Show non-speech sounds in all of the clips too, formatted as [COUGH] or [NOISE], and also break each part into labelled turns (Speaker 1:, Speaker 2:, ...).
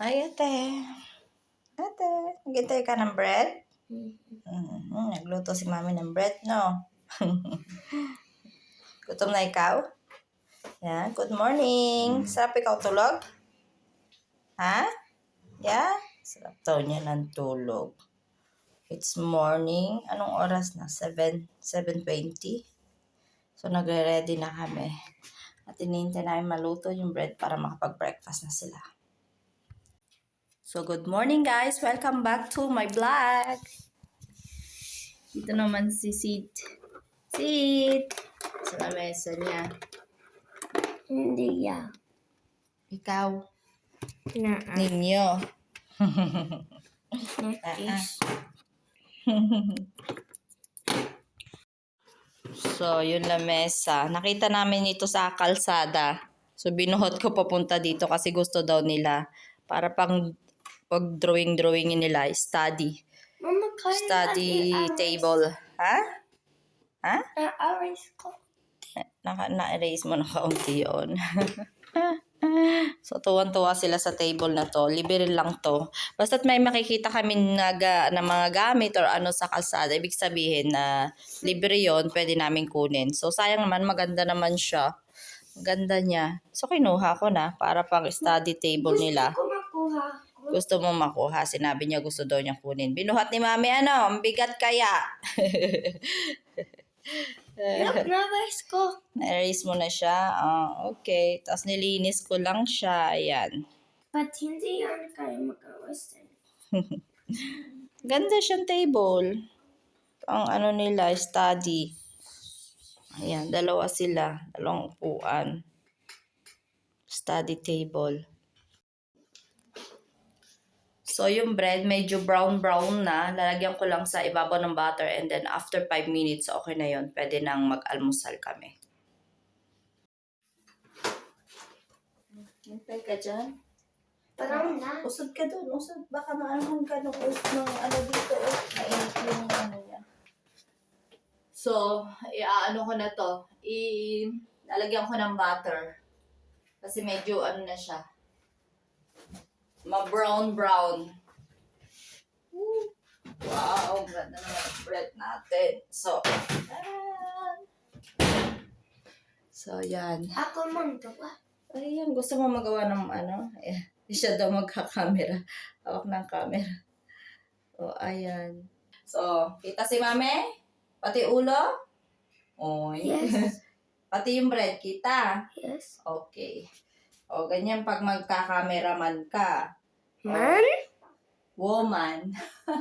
Speaker 1: Ay, ate. Ate, naghintay ka ng bread?
Speaker 2: Mm.
Speaker 1: Mm, nagluto si mami ng bread, no? [LAUGHS] Gutom na ikaw? Yan, good morning. Sarap ikaw tulog? Ha? Yeah? Sarap daw niya ng tulog. It's morning. Anong oras na? 7, 7.20? So, nagre-ready na kami. At inihintay namin maluto yung bread para makapag-breakfast na sila. So, good morning guys! Welcome back to my vlog! Dito naman si Sid. Sid! Sa lamesa niya.
Speaker 2: Hindi ya.
Speaker 1: Ikaw.
Speaker 2: Na
Speaker 1: Ninyo.
Speaker 2: Netflix. [LAUGHS]
Speaker 1: So, yun lamesa. Nakita namin ito sa kalsada. So, binuhot ko papunta dito kasi gusto daw nila. Para pang pag drawing-drawing nila, study.
Speaker 2: Mama,
Speaker 1: Study table. Ha? Ha?
Speaker 2: Na-aris ko.
Speaker 1: Naka, na-erase mo na kaunti yun. [LAUGHS] so, tuwan-tuwa sila sa table na to. Libre lang to. Basta't may makikita kami na, ga, na mga gamit or ano sa kalsada, ibig sabihin na libre yon pwede namin kunin. So, sayang naman, maganda naman siya. Ganda niya. So, kinuha ko na para pang study table nila.
Speaker 2: Gusto ko makuha.
Speaker 1: Gusto mo makuha. Sinabi niya gusto daw niya kunin. Binuhat ni mami, ano, ang bigat kaya. [LAUGHS]
Speaker 2: Look, na-aris ko.
Speaker 1: Na-erase mo na siya. Ah, okay. Tapos nilinis ko lang siya. Ayan.
Speaker 2: But hindi yan kaya mag-aris. [LAUGHS]
Speaker 1: Ganda siyang table. Ang ano nila, study. Ayan, dalawa sila. Dalawang upuan. Study table. So, yung bread, medyo brown-brown na. Lalagyan ko lang sa ibabaw ng butter and then after 5 minutes, okay na yon Pwede nang mag-almusal kami. Hintay ka dyan.
Speaker 2: Parang na.
Speaker 1: Usod ka doon. Usod. Baka maanong ka nung us ng ano dito. Oh. Mainit yung ano niya. So, iaano ko na to. I, lalagyan ko ng butter. Kasi medyo ano na siya. Ma-brown-brown. Wow, ganda naman ang bread natin. So, ayan. So, yan.
Speaker 2: Ako man gawa.
Speaker 1: Ayan, gusto mo magawa ng ano? Eh, siya daw magka-camera. Hawak ng camera. O, ayan. So, kita si mame? Pati ulo? Oy.
Speaker 2: Yes. [LAUGHS]
Speaker 1: Pati yung bread, kita?
Speaker 2: Yes.
Speaker 1: Okay. O, ganyan pag magka-cameraman ka.
Speaker 2: Man?
Speaker 1: Woman.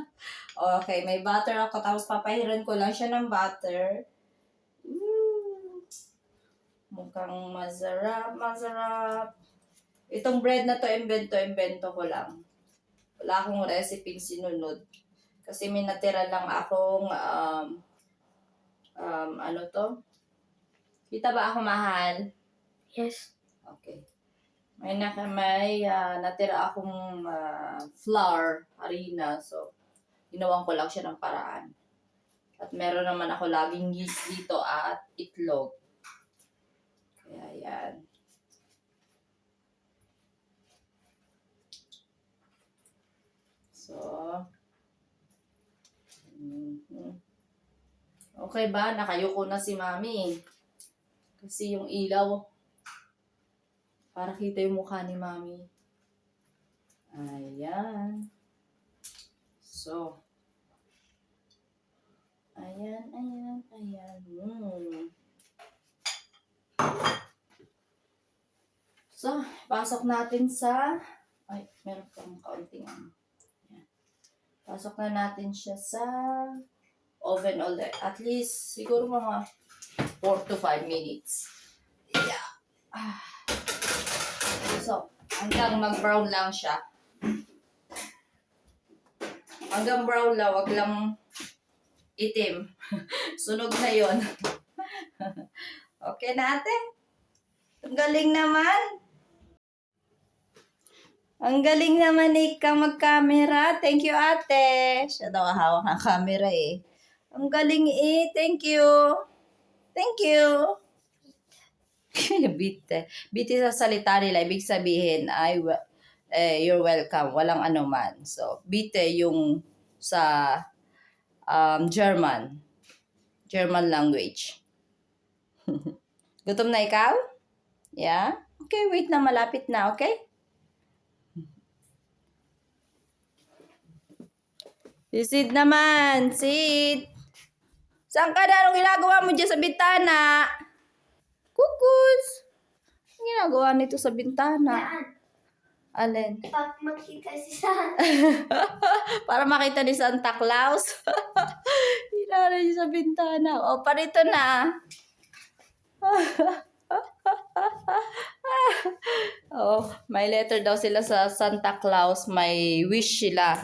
Speaker 1: [LAUGHS] okay, may butter ako. Tapos papahiran ko lang siya ng butter. Mm. Mukhang masarap, masarap. Itong bread na to, invento, invento ko lang. Wala akong recipe sinunod. Kasi may natira lang akong, um, um, ano to? Kita ba ako mahal?
Speaker 2: Yes.
Speaker 1: Okay. May naka may ah, natira akong ah, flour, harina. So, ginawan ko lang siya ng paraan. At meron naman ako laging yeast dito at itlog. Kaya yan. So, mhm. okay ba? Nakayuko na si mami. Kasi yung ilaw, para kita yung mukha ni Mami. Ayan. So. Ayan, ayan, ayan. Hmm. So, pasok natin sa... Ay, meron pang kaunting ano. Pasok na natin siya sa oven ulit. At least, siguro mga 4 to 5 minutes. Yeah. Ah. So, hanggang mag-brown lang siya. Hanggang brown lang, wag lang itim. [LAUGHS] Sunog na yon. [LAUGHS] okay na ate? Ang galing naman. Ang galing naman ikaw mag-camera. Thank you ate. Siya daw hawak ng camera eh. Ang galing eh. Thank you. Thank you. [LAUGHS] Bite. Bite sa salita nila, ibig sabihin ay eh, you're welcome. Walang anuman. So, bitte yung sa um, German. German language. [LAUGHS] Gutom na ikaw? Yeah? Okay, wait na. Malapit na, okay? Si Sid naman. Sid. Saan ka na? Anong ginagawa mo dyan sa bintana? Kukus. Anong ginagawa nito sa bintana? Alin? [LAUGHS]
Speaker 2: Pag makita siya. [LAUGHS]
Speaker 1: Para makita ni Santa Claus. [LAUGHS] Hinala niya sa bintana. O, parito na. oh, may letter daw sila sa Santa Claus. May wish sila.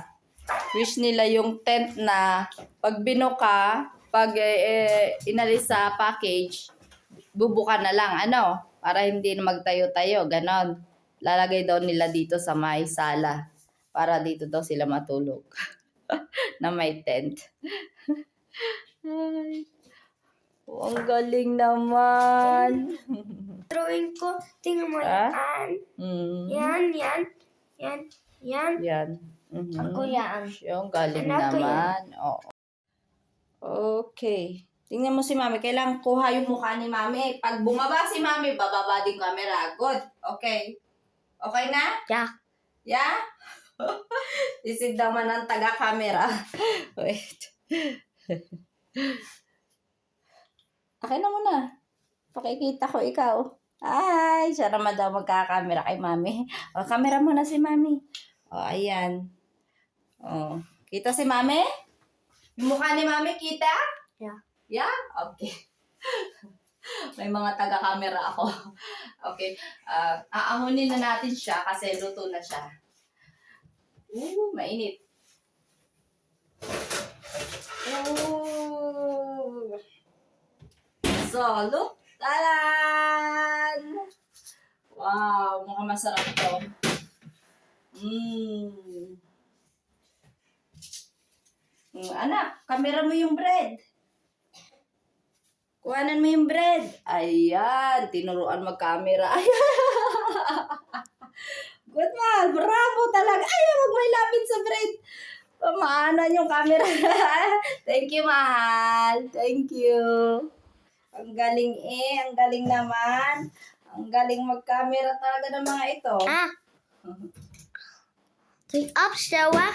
Speaker 1: Wish nila yung tent na pag binuka, pag eh, eh, inalis sa package, bubuka na lang, ano, para hindi na magtayo-tayo, ganon. Lalagay daw nila dito sa may sala para dito daw sila matulog [LAUGHS] na may tent. Ay. Oh, ang galing naman. [LAUGHS]
Speaker 2: Drawing ko. Tingnan mo
Speaker 1: Ah?
Speaker 2: yan.
Speaker 1: Mm.
Speaker 2: Yan, yan. Yan. Yan.
Speaker 1: Yan. Mhm.
Speaker 2: Ako yan.
Speaker 1: Yung galing
Speaker 2: Anak
Speaker 1: naman. Oo. Okay. Tingnan mo si Mami. Kailangan kuha yung mukha ni Mami. Pag bumaba si Mami, bababa din camera. Good. Okay. Okay na?
Speaker 2: Yeah.
Speaker 1: Yeah? [LAUGHS] Isid naman ang taga-camera. [LAUGHS] Wait. [LAUGHS] Akin na muna. Pakikita ko ikaw. Ay, siya naman daw magkakamera kay mami. O, camera muna si mami. O, ayan. O, kita si mami? Yung mukha ni mami, kita?
Speaker 2: Yeah.
Speaker 1: Yeah? Okay. [LAUGHS] May mga taga-camera ako. [LAUGHS] Okay. ah aamunin na natin siya kasi luto na siya. Ooh, mainit. Ooh. So, look. Talan! Wow, mukhang masarap to. Mmm. Mm, anak, kamera mo yung bread. Kuhanan mo yung bread. Ayan, tinuruan mag-camera. [LAUGHS] Good man, bravo talaga. Ay, wag may lapit sa bread. Pamaanan yung camera. [LAUGHS] Thank you, mahal. Thank you. Ang galing eh, ang galing naman. Ang galing mag-camera talaga ng mga ito.
Speaker 2: Ah. Take up, Stella.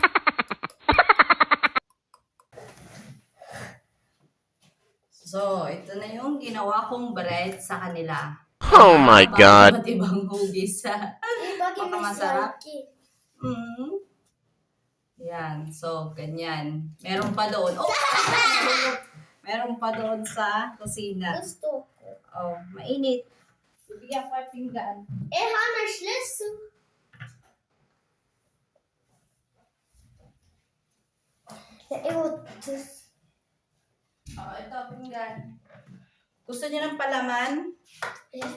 Speaker 2: [LAUGHS]
Speaker 1: So, ito na yung ginawa kong bread sa kanila.
Speaker 3: Oh my God.
Speaker 1: Iba't ibang hugis. Baka masarap. mm. Yan. So, ganyan. Meron pa doon. Oh! [LAUGHS] Meron pa doon sa kusina.
Speaker 2: Gusto ko.
Speaker 1: Oh, mainit. Bibigyan ko yung pinggan.
Speaker 2: Eh, Hannah, Schlüssel. Ja, evo, das.
Speaker 1: Oh, ito, pinggan. Gusto niyo ng palaman?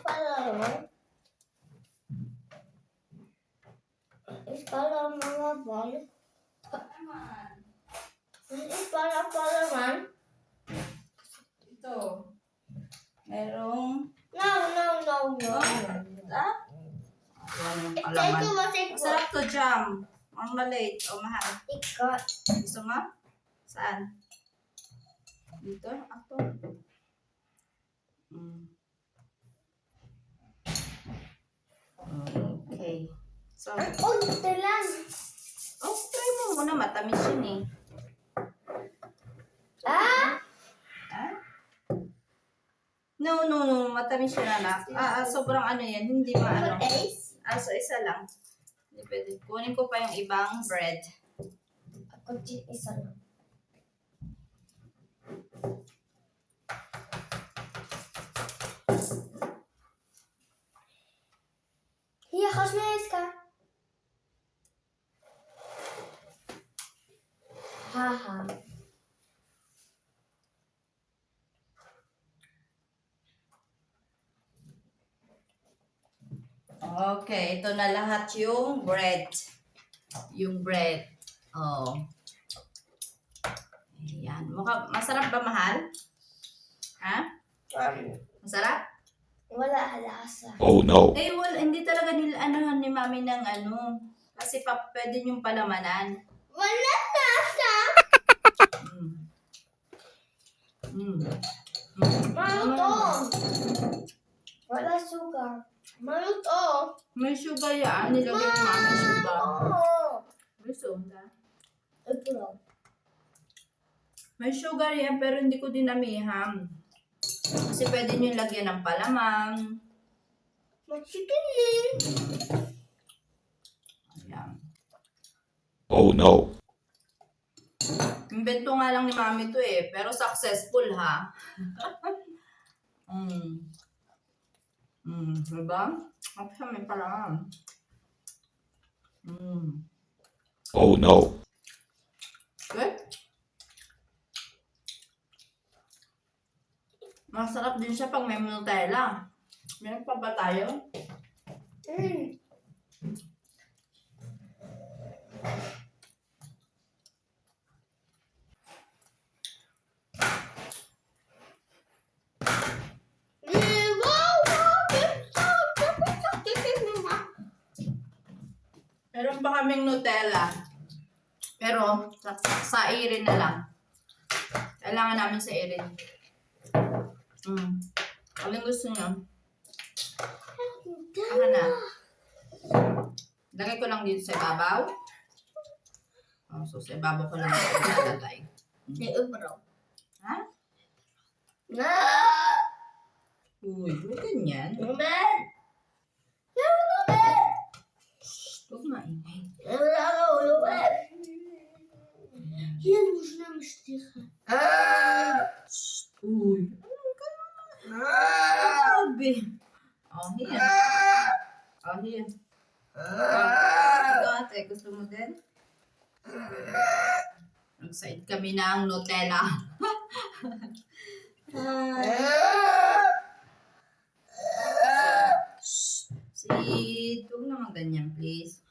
Speaker 2: Baller mal. Ich baller Mama Ball.
Speaker 1: Palaman.
Speaker 2: Baller baller Mann.
Speaker 1: Ito. Merong...
Speaker 2: No, no, no, no.
Speaker 1: Ah? Palaman. Masarap to jam. Ang maliit. O mahal.
Speaker 2: Gott.
Speaker 1: Gusto mo? Saan? Dito? Ako? Mm. Okay. So,
Speaker 2: Und der Land.
Speaker 1: oh, try mo muna. Matamis yun eh.
Speaker 2: Ah?
Speaker 1: Ha? No, no, no. Matamis yun, anak. Ah, ah, sobrang ano yan. Hindi ma ano.
Speaker 2: Eis?
Speaker 1: Ah, so isa lang. Hindi pwede. Kunin ko pa yung ibang bread.
Speaker 2: Ako di isa lang. Hier, ga snel eens ka. Haha.
Speaker 1: Okay, ito na lahat yung bread. Yung bread. Oh. Ayan. Mukha, masarap ba, mahal? Ha? Masarap?
Speaker 2: Wala lasa.
Speaker 3: Oh no.
Speaker 1: Eh, wala, hindi talaga nila ano ni mami ng ano. Kasi pa, pwede yung palamanan.
Speaker 2: Wala lasa!
Speaker 1: Mm. Mm. Mm.
Speaker 2: Maluto! Wala sugar. Maluto!
Speaker 1: May sugar yan. Nilagay ni mami sugar.
Speaker 2: Oo!
Speaker 1: May sugar.
Speaker 2: Ito lang.
Speaker 1: May sugar yan, pero hindi ko dinamiham. Kasi pwede nyo lagyan ng palamang.
Speaker 2: Din.
Speaker 1: Ayan.
Speaker 3: Oh no.
Speaker 1: Invento nga lang ni mami to eh, pero successful ha. [LAUGHS] mm. Mm, diba? Siya may palamang. Mm.
Speaker 3: Oh no.
Speaker 1: Good? Masarap din siya pag may Nutella. Meron pa ba tayo?
Speaker 2: Mm.
Speaker 1: Meron pa kaming Nutella. Pero, sa, sa irin na lang. Kailangan namin sa irin. Mm. Aling gusto nyo? Ako na. Lagay ko lang dito sa ibabaw. Oh, so, sa ibabaw ko lang ito ilalagay.
Speaker 2: May ubro.
Speaker 1: Ha?
Speaker 2: Ah!
Speaker 1: Uy, huwag ganyan.
Speaker 2: Naman! Naman!
Speaker 1: Huwag maingay.
Speaker 2: Naman! Yan, można msztycha. Ah!
Speaker 1: Grabe. Oh, here. Oh, here. Oh, ito ate, gusto mo din? Excited kami ng Nutella. [LAUGHS] Si, huwag naman ganyan, please.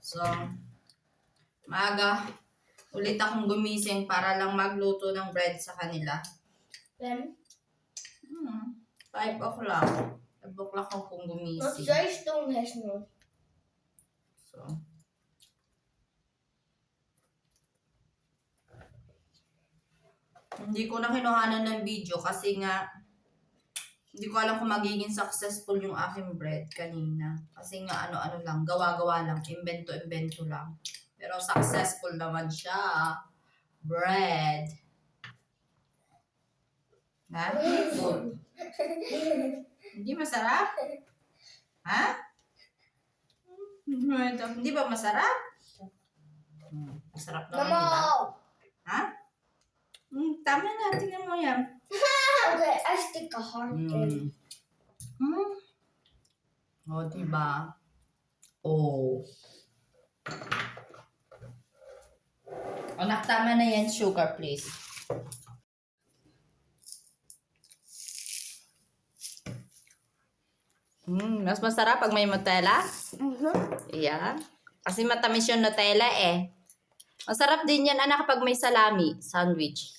Speaker 1: So, maaga, ulit akong gumising para lang magluto ng bread sa kanila. Hmm, 5 o'clock. 5 o'clock akong
Speaker 2: wat
Speaker 1: gumising.
Speaker 2: jij stom hersenen?
Speaker 1: So, hindi ko na kinuhanan ng video kasi nga hindi ko alam kung magiging successful yung aking bread kanina. Kasi nga ano-ano lang, gawa-gawa lang, invento-invento lang. Pero successful naman siya. Bread. Ha? Good. Hindi masarap? Ha? Hindi ba masarap? Hmm, Masarap naman, di ba?
Speaker 2: Mama!
Speaker 1: Ha? Hmm, tama na, tingnan mo yan.
Speaker 2: Oké, hij stikt al hard in.
Speaker 1: Hmm. Hmm? O, di ba? Oh. O, naktama na yan, sugar, please. Hmm, mas masarap pag may Nutella?
Speaker 2: Mhm.
Speaker 1: Yeah. Kasi matamis yung Nutella eh. Masarap din yan, anak, kapag may salami, sandwich.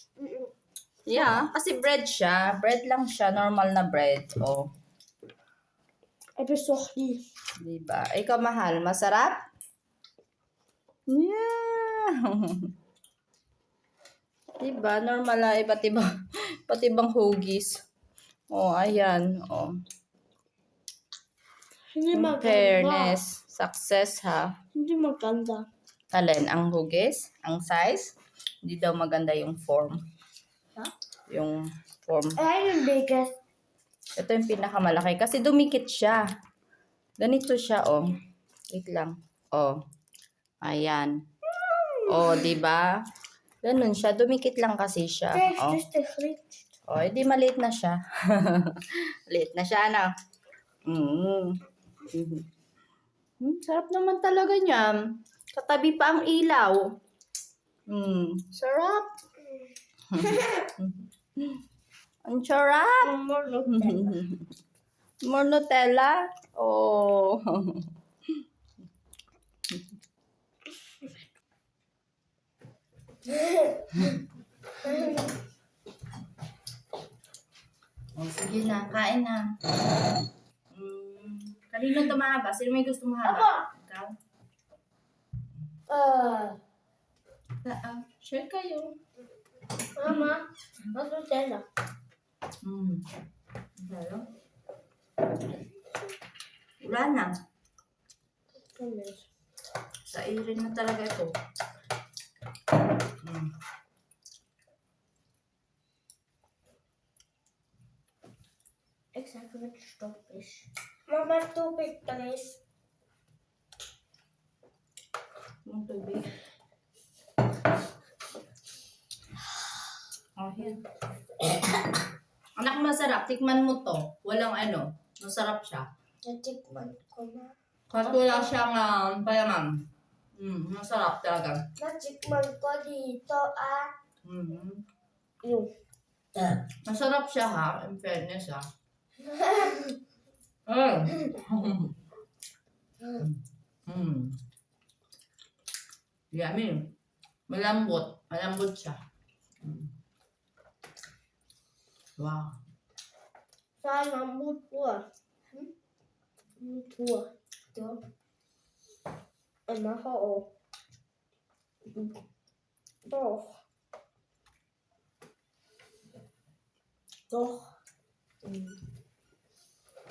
Speaker 1: Yeah, kasi bread siya. Bread lang siya, normal na bread. Oh,
Speaker 2: je toch niet?
Speaker 1: diba? Ikaw, mahal, masarap? Yeah. [LAUGHS] diba? Normal na, iba't iba, [LAUGHS] iba't ibang hugis. Oh, ayan. Oh.
Speaker 2: Hindi
Speaker 1: In fairness, success ha.
Speaker 2: Hindi maganda.
Speaker 1: Alin, ang hugis, ang size, hindi daw maganda yung form.
Speaker 2: Ha?
Speaker 1: Yung form.
Speaker 2: Ay, yung biggest.
Speaker 1: Ito yung pinakamalaki kasi dumikit siya. Ganito siya, oh. Wait lang. Oh. Ayan. Oh, 'di ba? Ganun siya, dumikit lang kasi siya. Oh. Oh, edi maliit na siya. [LAUGHS] maliit na siya, ano? Mm. Mm, sarap naman talaga niyan. Katabi pa ang ilaw. Mm, sarap. [LAUGHS] ang sarap.
Speaker 2: More Nutella. [LAUGHS]
Speaker 1: More Nutella? Oh. [LAUGHS] oh Sige na, kain na. Kanino ito mahaba? Sino may gusto mahaba?
Speaker 2: Ako.
Speaker 1: Ikaw?
Speaker 2: Ah,
Speaker 1: Ah, ah, share kayo.
Speaker 2: mama, mas Nutella.
Speaker 1: Mm. Hello? Wala na. Sa irin na talaga ito. Mm.
Speaker 2: Exakt mit Stopp ist. Mama, tubig, please.
Speaker 1: Yung tubig. Oh, yan. Anak, masarap. Tikman mo to. Walang ano. Masarap siya.
Speaker 2: Natikman ko na.
Speaker 1: Kahit wala siyang um, palaman. Mm, masarap talaga.
Speaker 2: Natikman ko dito, ah.
Speaker 1: Mm.
Speaker 2: Yung.
Speaker 1: Masarap siya ha. In fairness ha. [LAUGHS] Mm. mm. Yummy. Malambot. Malambot siya. Mm. Wow.
Speaker 2: Sana mutua. Mutua. Ito. Ano ko, oh. Doch. Doch. Mm. Mahal.
Speaker 1: Mm-mm.
Speaker 2: Mm.
Speaker 1: Tubig?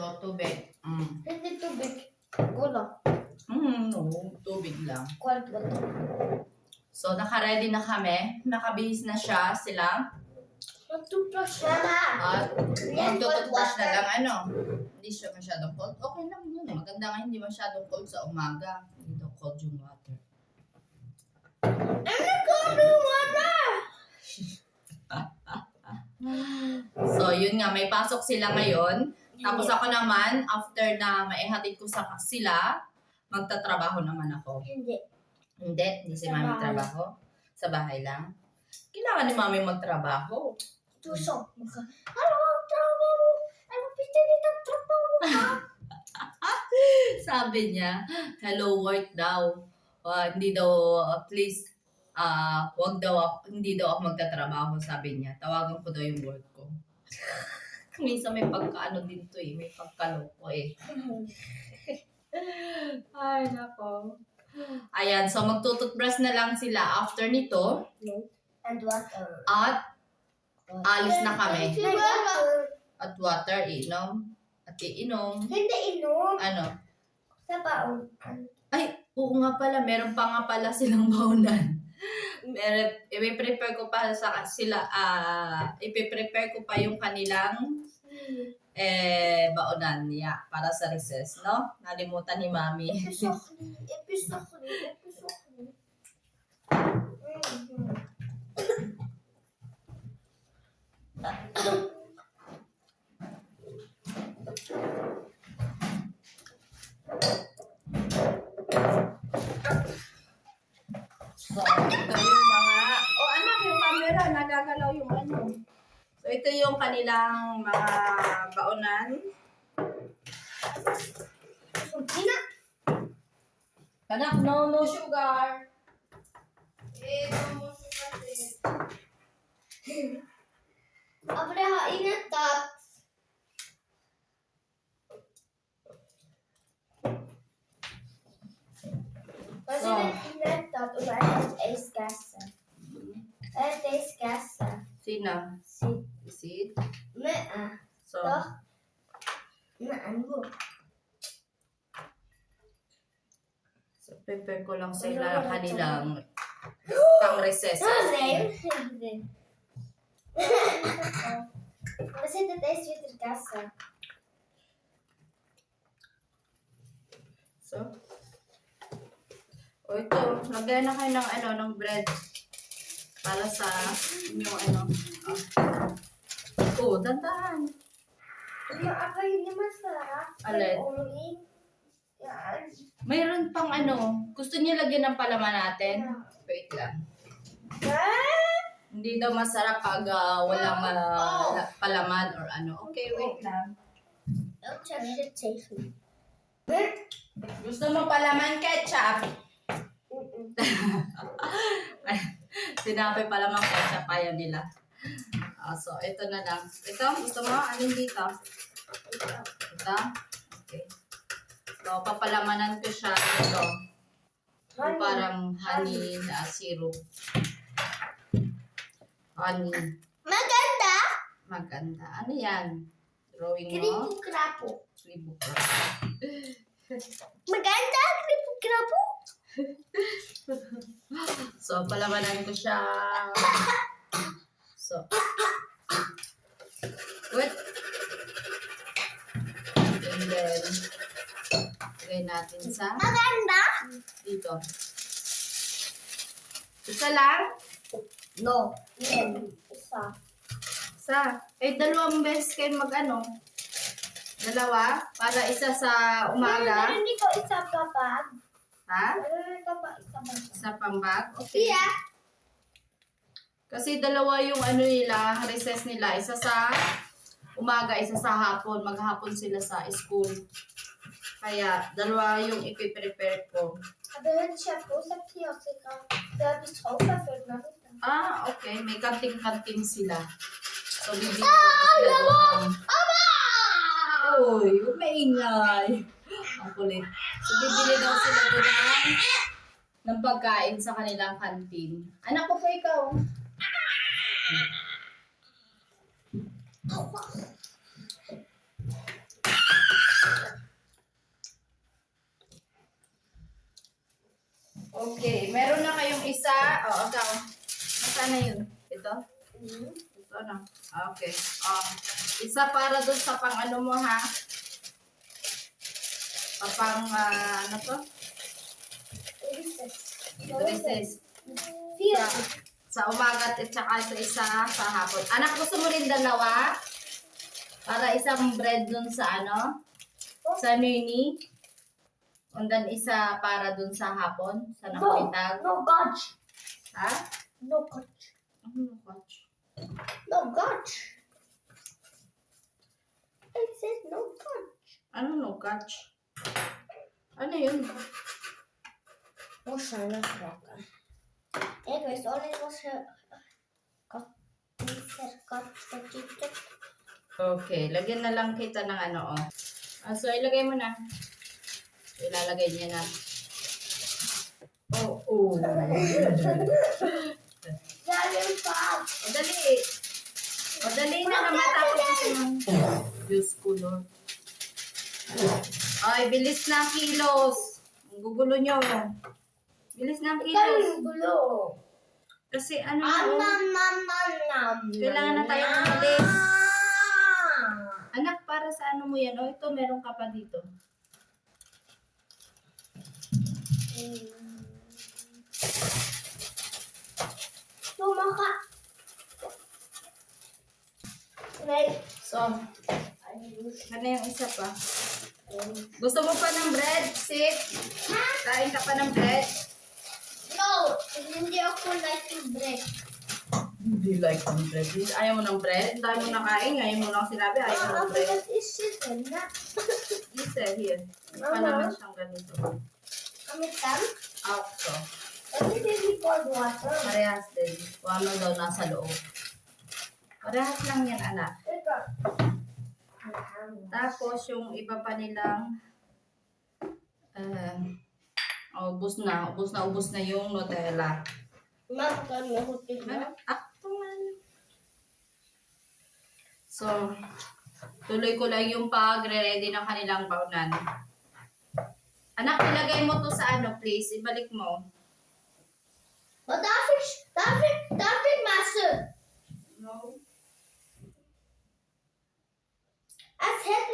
Speaker 1: So, tubig. Mm.
Speaker 2: Hindi tubig. Gula.
Speaker 1: Mm, no. Tubig lang.
Speaker 2: Cold water.
Speaker 1: So, naka-ready na kami. Nakabihis na siya, sila.
Speaker 2: Siya na.
Speaker 1: At
Speaker 2: Yan,
Speaker 1: magtututbrush na lang, ano. Hindi siya masyadong cold. Okay lang yun. Maganda nga hindi masyadong cold sa umaga. Hindi daw cold yung water.
Speaker 2: Ano ko lumana? [LAUGHS]
Speaker 1: So, yun nga. May pasok sila ngayon. Tapos ako naman, after na maihatid ko sa sila, magtatrabaho naman ako.
Speaker 2: Hindi.
Speaker 1: Hindi, hindi si
Speaker 2: Sa
Speaker 1: mami
Speaker 2: bahay.
Speaker 1: trabaho. Sa bahay lang. Kailangan ni mami magtrabaho.
Speaker 2: Tusok. Maka. Ano ang trabaho? Ano pinili ng trabaho? [LAUGHS]
Speaker 1: Sabi niya, hello work daw. Ah, hindi daw, at least, ah, wag daw ako, hindi daw ako magtatrabaho, sabi niya. Tawagan ko daw yung work ko. Minsan may pagkaano din to eh, may pagkaloko eh. [LAUGHS] Ay, nako. Ayan, so magtututbrush na lang sila after nito
Speaker 2: And water.
Speaker 1: at alis na kami. At water, inom. At iinom.
Speaker 2: Hindi inom.
Speaker 1: Ano?
Speaker 2: Sa baon.
Speaker 1: Ay, oo nga pala, meron pa nga pala silang baunan. Meron, i-prepare ko pa sa sila, ah, i-prepare ko pa yung kanilang eh, baunan niya para sa recess, no? Nalimutan ni Mami.
Speaker 2: Episok ni. Episok ni. Episok ni. Mhm.
Speaker 1: So, ito yung mga, oh anak, yung camera, nagagalaw yung ano. So, ito yung kanilang mga baunan.
Speaker 2: Ina.
Speaker 1: Anak, no, no sugar. Eh, no sugar din. [LAUGHS]
Speaker 2: Abre ha ingat tat. Kasi
Speaker 1: So.
Speaker 2: ingat. Una ay is kasa. Ay is kasa.
Speaker 1: Sina?
Speaker 2: Si
Speaker 1: Isid?
Speaker 2: me ah.
Speaker 1: So,
Speaker 2: To. Na ano?
Speaker 1: So prepare ko lang sa ila kanilang [GASPS] pang recess.
Speaker 2: Dito is with kasa.
Speaker 1: So, O ito, lagyan na kayo ng ano, ng bread. Para sa inyong ano. Oh, oh dandahan.
Speaker 2: Yung ako hindi masarap.
Speaker 1: Alin? Mayroon pang ano, gusto niyo lagyan ng palaman natin? Wait lang. Hindi daw masarap pag ah, walang ah, la- palaman or ano. Okay, wait lang.
Speaker 2: I'll check it safely.
Speaker 1: Gusto mo palaman ketchup? Tinapay [LAUGHS] palaman ketchup ayaw nila. Ah, so, ito na lang. Ito, gusto mo? Alin dito? Ito? So, papalamanan ko siya ito. Yung parang honey na syrup. Honey.
Speaker 2: Maganda!
Speaker 1: Maganda. Ano yan? Drawing mo?
Speaker 2: Kripo-krapo.
Speaker 1: Libo [LAUGHS]
Speaker 2: Maganda! Kripo-krapo. [LAUGHS]
Speaker 1: So, palamanan ko siya. So. Wait. And then, lagay natin sa
Speaker 2: Maganda?
Speaker 1: dito. Isa lang?
Speaker 2: No. Yan. Isa.
Speaker 1: Isa. Eh, dalawang beses kayo mag-ano. Dalawa? Para isa sa umaga.
Speaker 2: Meron dito isa pa bag.
Speaker 1: Ha?
Speaker 2: Dito pa isa pa bag.
Speaker 1: Sa pambag? Okay.
Speaker 2: Yeah.
Speaker 1: Kasi dalawa yung ano nila, recess nila. Isa sa umaga, isa sa hapon. Maghapon sila sa school. Kaya, dalawa yung ipiprepare ko.
Speaker 2: Aber siya po sa kiosk ka. Der bist aufgeführt, na
Speaker 1: Ah, okay. May kanting-kanting sila. So, bibili ko sila doon. Uy, huwag maingay. Ang kulit. So, bibili daw sila doon ng, ng pagkain sa kanilang kantin. Anak ko po ikaw. Okay, meron na kayong isa. O, oh, ikaw. Nasaan na yun? Ito? Ito na. Okay. Oh, isa para doon sa pang ano mo ha. Papang, ah, ano to? Recess. Sa, sa umaga at saka sa isa sa hapon. Anak, gusto mo rin dalawa? Para isang bread dun sa ano? Sa nini. And then isa para dun sa hapon. Sa
Speaker 2: No,
Speaker 1: nakapitag.
Speaker 2: no gotch.
Speaker 1: Ha?
Speaker 2: No gotch.
Speaker 1: Ano coach?
Speaker 2: No gotch. It says no gotch.
Speaker 1: Ano no catch? Ano yun?
Speaker 2: Al niet wat ze... Kat... Niet ver kat... Kat...
Speaker 1: Okay, lagyan na lang kita ng ano, oh. Ah, so, ilagay mo na. Ilalagay niya na. Oh, oh.
Speaker 2: Daarin paard.
Speaker 1: Madali. Madali na naman tapos kasi ng Diyos ko, Lord. Ay, bilis na ang kilos. Ang gugulo nyo. Bilis na ang kilos.
Speaker 2: Kan gulo.
Speaker 1: Kasi ano,
Speaker 2: Am nam nam nam nam.
Speaker 1: Kailangan na tayo umalis. anak, para sa ano mo yan? Oh, ito, meron ka pa dito.
Speaker 2: Tumaka. Right.
Speaker 1: So, ano yung isa pa? Gusto mo pa ng bread? Sit. Kain ka pa ng bread?
Speaker 2: No, hindi ako like yung bread.
Speaker 1: Hindi like ng bread. Ayaw mo ng bread? Dahil mo nakain, ngayon mo lang sinabi, ayaw mo
Speaker 2: Ah,
Speaker 1: ng bread.
Speaker 2: that is chicken. Na.
Speaker 1: Isa, here. Pa naman siyang ganito.
Speaker 2: Amitan.
Speaker 1: Out to.
Speaker 2: That is really cold water.
Speaker 1: Parehas din. Ano daw nasa loob. Parehas lang yan, anak.
Speaker 2: Ito.
Speaker 1: Tapos, yung iba pa nilang uh, ubus na. Ubus na, ubus na yung Nutella.
Speaker 2: Makan na hutin na.
Speaker 1: Man. So, tuloy ko lang yung pagre-ready ng kanilang baunan. Anak, ilagay mo to sa ano, please. Ibalik mo.
Speaker 2: Wat darf ich, darf ich, darf ich Masse?
Speaker 1: No.
Speaker 2: Es hält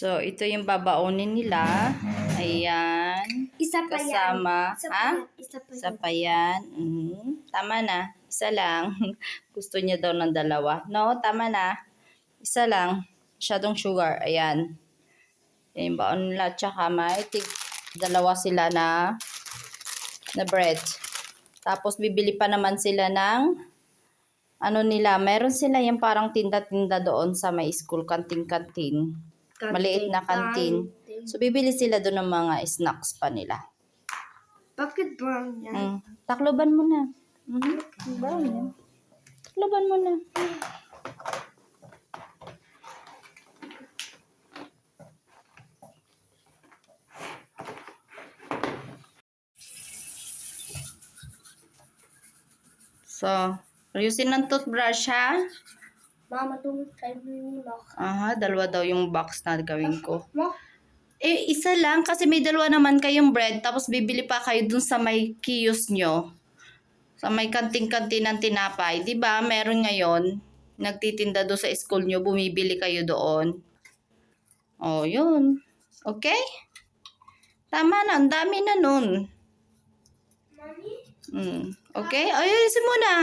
Speaker 1: So, ito yung babaunin nila. Ayan.
Speaker 2: Isa pa yan.
Speaker 1: Kasama.
Speaker 2: Isa pa
Speaker 1: Ha?
Speaker 2: yan. Isa pa
Speaker 1: Isa
Speaker 2: yan.
Speaker 1: pa yan. Mhm. Tama na. Isa lang. [LAUGHS] Gusto niya daw ng dalawa. No, tama na. Isa lang. Masyadong sugar. Ayan. Yan yung baon nila. Tsaka may tig dalawa sila na na bread. Tapos bibili pa naman sila ng ano nila, meron sila yung parang tinda-tinda doon sa may school, kanting-kantin. Maliit na kantin. So, bibili sila doon ng mga snacks pa nila.
Speaker 2: Bakit brown yan?
Speaker 1: Mm. Takloban mo na. Mhm. Brown yan. Takloban mo na. So, ayusin ng toothbrush ha.
Speaker 2: Mama, tumit kayo muna.
Speaker 1: Aha, dalawa daw yung box na gawin ko.
Speaker 2: Mo?
Speaker 1: Eh, isa lang kasi may dalawa naman kayong bread tapos bibili pa kayo dun sa may kiosk nyo. Sa may kanting-kantin ng tinapay. 'Di ba Meron ngayon. Nagtitinda doon sa school nyo, bumibili kayo doon. Oh, yun. Okay? Tama na, ang dami na nun.
Speaker 2: Mami?
Speaker 1: Mm. Okay? Ayusin mo na.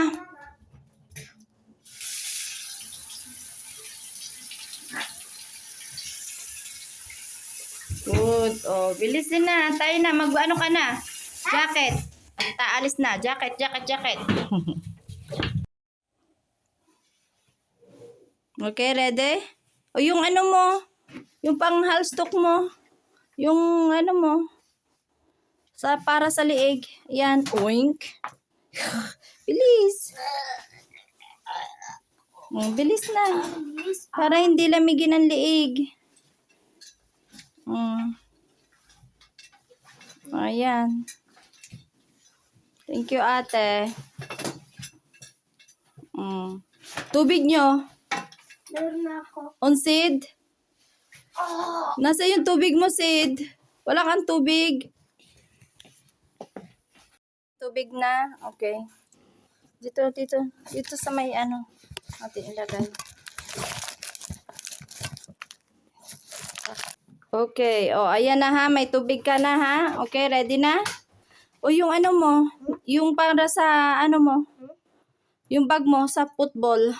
Speaker 1: Good. Oh, bilis din na. Tayo na. Mag, ano ka na? Jacket. Taalis na. Jacket, jacket, jacket. [LAUGHS] okay, ready? O yung ano mo? Yung pang halstock mo? Yung ano mo? Sa para sa liig. Yan, oink. [LAUGHS] bilis. Mm, bilis na. Para hindi lamigin ang liig. Mm. Ayan. Thank you, ate. Mm. Tubig nyo.
Speaker 2: Meron na ako.
Speaker 1: On Sid. Nasa yung tubig mo, Sid? Wala kang tubig. Tubig na. Okay. Dito, dito. Dito sa may ano. Atin ilagay. Okay. O, ayan na ha. May tubig ka na ha. Okay, ready na? O, yung ano mo. Yung para sa ano mo. Yung bag mo sa football.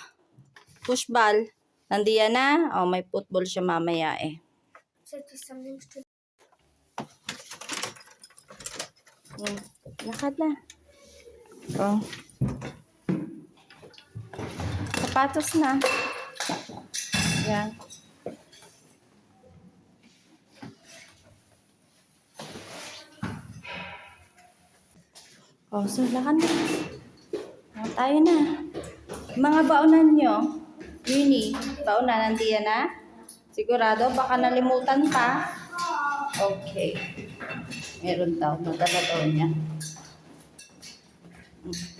Speaker 1: Pushball. Nandiyan na? O, may football siya mamaya eh. Hmm. Lakad na. Oh. Sapatos na. Yan. Oh, so lakad na. Oh, tayo na. Mga baonan nyo. Winnie, baonan nandiyan na? Sigurado, baka nalimutan pa. Okay. Meron daw. Madala daw niya. Mm.